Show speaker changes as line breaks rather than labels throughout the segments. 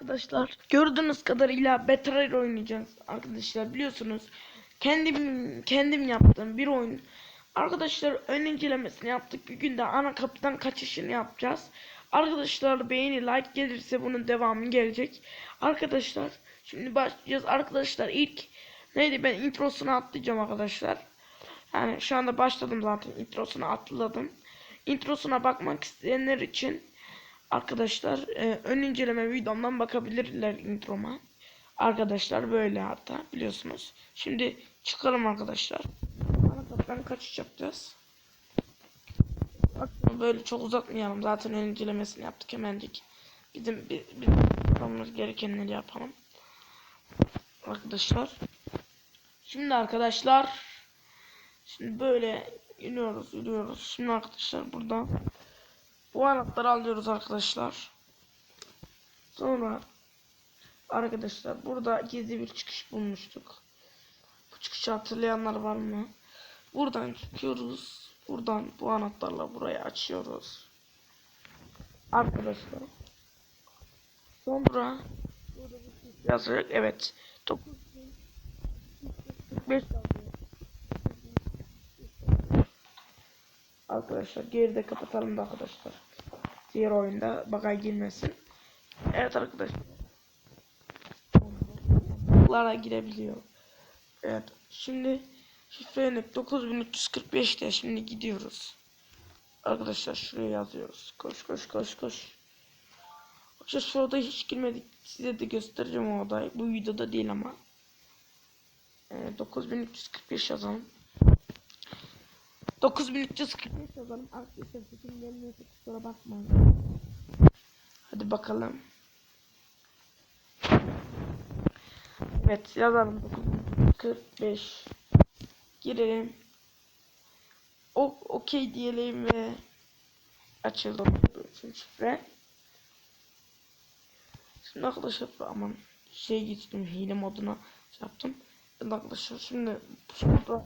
Arkadaşlar gördüğünüz kadarıyla Betrayer oynayacağız arkadaşlar biliyorsunuz. Kendim kendim yaptığım bir oyun. Arkadaşlar ön incelemesini yaptık. Bir günde ana kapıdan kaçışını yapacağız. Arkadaşlar beğeni like gelirse bunun devamı gelecek. Arkadaşlar şimdi başlayacağız. Arkadaşlar ilk neydi ben introsunu atlayacağım arkadaşlar. Yani şu anda başladım zaten introsunu atladım. Introsuna bakmak isteyenler için Arkadaşlar e, ön inceleme videomdan bakabilirler introma. Arkadaşlar böyle hatta biliyorsunuz. Şimdi çıkalım arkadaşlar. Ana kapıdan kaçış yapacağız. Bak, böyle çok uzatmayalım. Zaten ön incelemesini yaptık hemencik. Bizim bir, bir yapmamız gerekenleri yapalım. Arkadaşlar. Şimdi arkadaşlar. Şimdi böyle yürüyoruz yürüyoruz. Şimdi arkadaşlar burada bu anahtarı alıyoruz arkadaşlar. Sonra arkadaşlar burada gizli bir çıkış bulmuştuk. Bu çıkışı hatırlayanlar var mı? Buradan çıkıyoruz. Buradan bu anahtarla burayı açıyoruz. Arkadaşlar. Sonra şey yazacak. Evet. 9 Arkadaşlar geride kapatalım da arkadaşlar. Diğer oyunda bagaj girmesin. Evet arkadaşlar. Girebiliyor. Evet. Şimdi şifre 9345'te şimdi gidiyoruz. Arkadaşlar şuraya yazıyoruz. Koş koş koş koş. Arkadaşlar şu odaya hiç girmedik. Size de göstereceğim o odayı. Bu videoda değil ama. Ee, 9345 yazalım. 9345 yazalım. Arkadaşlar sesim gelmiyorsa kusura bakmayın. Hadi bakalım. Evet yazalım 945 girelim. O okey diyelim ve açıldı bütün şifre. Şimdi arkadaşlar aman şey geçtim hile moduna şey yaptım. Arkadaşlar şimdi şurada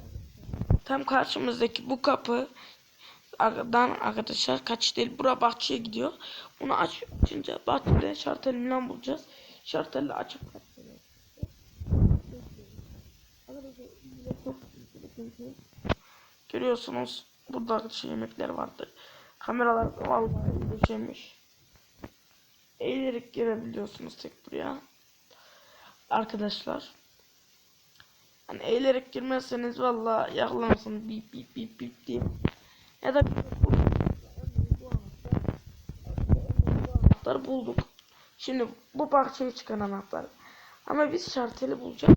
tam karşımızdaki bu kapı aradan arkadaşlar kaç değil bura bahçeye gidiyor. Onu aç açınca bahçede şartel falan bulacağız. Şarteli açıp Görüyorsunuz burada şey yemekler vardı. Kameralar vallahi döşemiş. Eğilerek girebiliyorsunuz tek buraya. Arkadaşlar. Hani eğilerek girmezseniz vallahi yakalamasın bip bip bip bip diye. Ya da anahtar bulduk. Şimdi bu bahçeye çıkan anahtar. Ama biz şarteli bulacağız.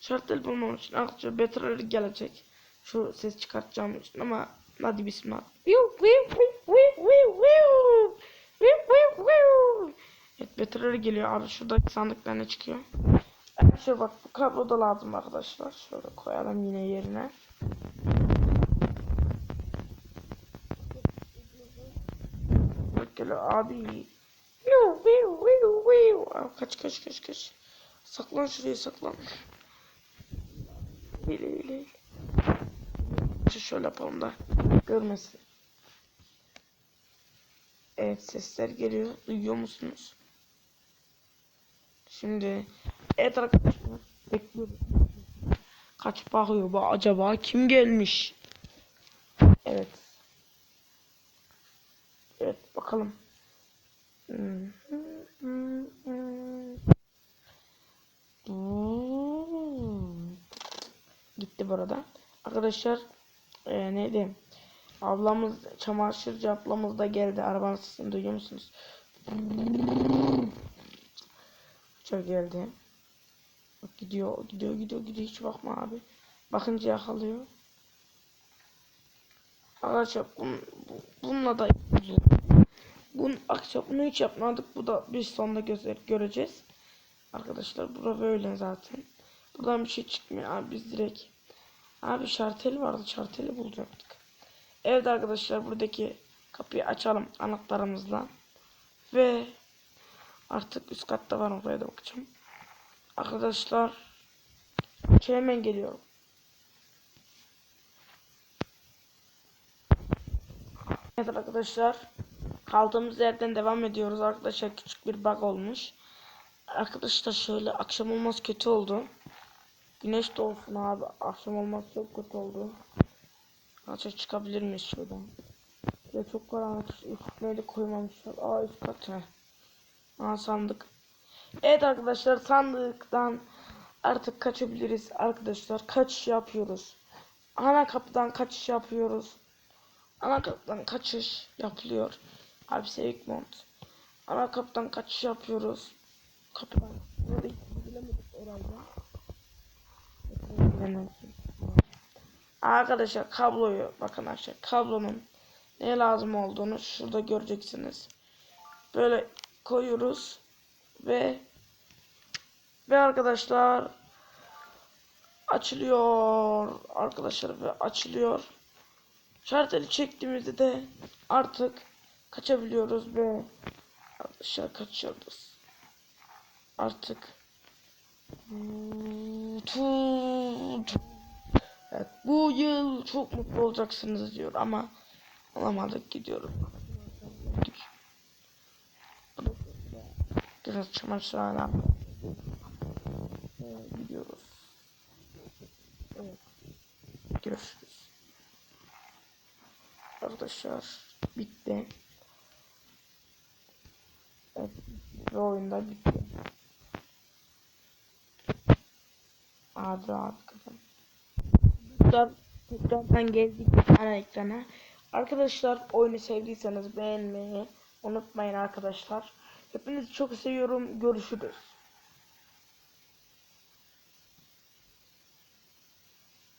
Şarteli bulmam için arkadaşlar Betrayer gelecek. Şu ses çıkartacağım için ama hadi bismillah. Evet Betrayer geliyor abi şuradaki sandıklar ne çıkıyor. Şöyle bak bu kablo da lazım arkadaşlar. Şöyle koyalım yine yerine. Bak geliyor abi. Kaç kaç kaç kaç. Saklan şuraya saklan. İle ile. Şu şöyle yapalım da görmesin. Evet sesler geliyor. Duyuyor musunuz? Şimdi evet arkadaşlar bekliyoruz. Kaç bakıyor bu acaba kim gelmiş? Evet. Evet bakalım. Gitti burada. Arkadaşlar e, neydi? Ablamız çamaşırcı ablamız da geldi. Arabanın sesini duyuyor musunuz? Çok geldi. Bak gidiyor, gidiyor, gidiyor, gidiyor. Hiç bakma abi. Bakınca yakalıyor. Arkadaşlar bun, bu, bununla da Bun akşam bunu hiç yapmadık. Bu da bir sonunda göster göreceğiz. Arkadaşlar bura böyle zaten. Buradan bir şey çıkmıyor abi biz direkt. Abi şarteli vardı. Şarteli bulacaktık. Evet arkadaşlar buradaki kapıyı açalım anahtarımızla. Ve artık üst katta var oraya da bakacağım. Arkadaşlar hemen geliyorum. Evet arkadaşlar kaldığımız yerden devam ediyoruz arkadaşlar küçük bir bug olmuş. Arkadaşlar şöyle akşam olmaz kötü oldu. Güneş de olsun abi. Akşam olmaz çok kötü oldu. Açık çıkabilir miyiz şuradan? Ya çok karanlık. Üstüne de koymamışlar. Aa üst kat he. Aa sandık. Evet arkadaşlar sandıktan artık kaçabiliriz arkadaşlar. Kaçış yapıyoruz. Ana kapıdan kaçış yapıyoruz. Ana kapıdan kaçış yapılıyor. Abi sevik mont. Ana kapıdan kaçış yapıyoruz. Kapıdan. Nereye bilemedik orayda. Bilemedim. Arkadaşlar kabloyu bakın aşağı kablonun ne lazım olduğunu şurada göreceksiniz. Böyle koyuyoruz ve ve arkadaşlar açılıyor arkadaşlar ve açılıyor. Şarteli çektiğimizde de artık kaçabiliyoruz ve arkadaşlar kaçıyoruz. Artık. Evet, bu yıl çok mutlu olacaksınız diyor ama alamadık gidiyoruz. Biraz çamaşırhane Evet, gidiyoruz. Evet. Görüşürüz. Arkadaşlar bitti. Evet, bu oyunda bitti. Abi abi kafam. Tekrar, tekrardan geldik ana ekrana. Arkadaşlar oyunu sevdiyseniz beğenmeyi unutmayın arkadaşlar. Hepinizi çok seviyorum. Görüşürüz.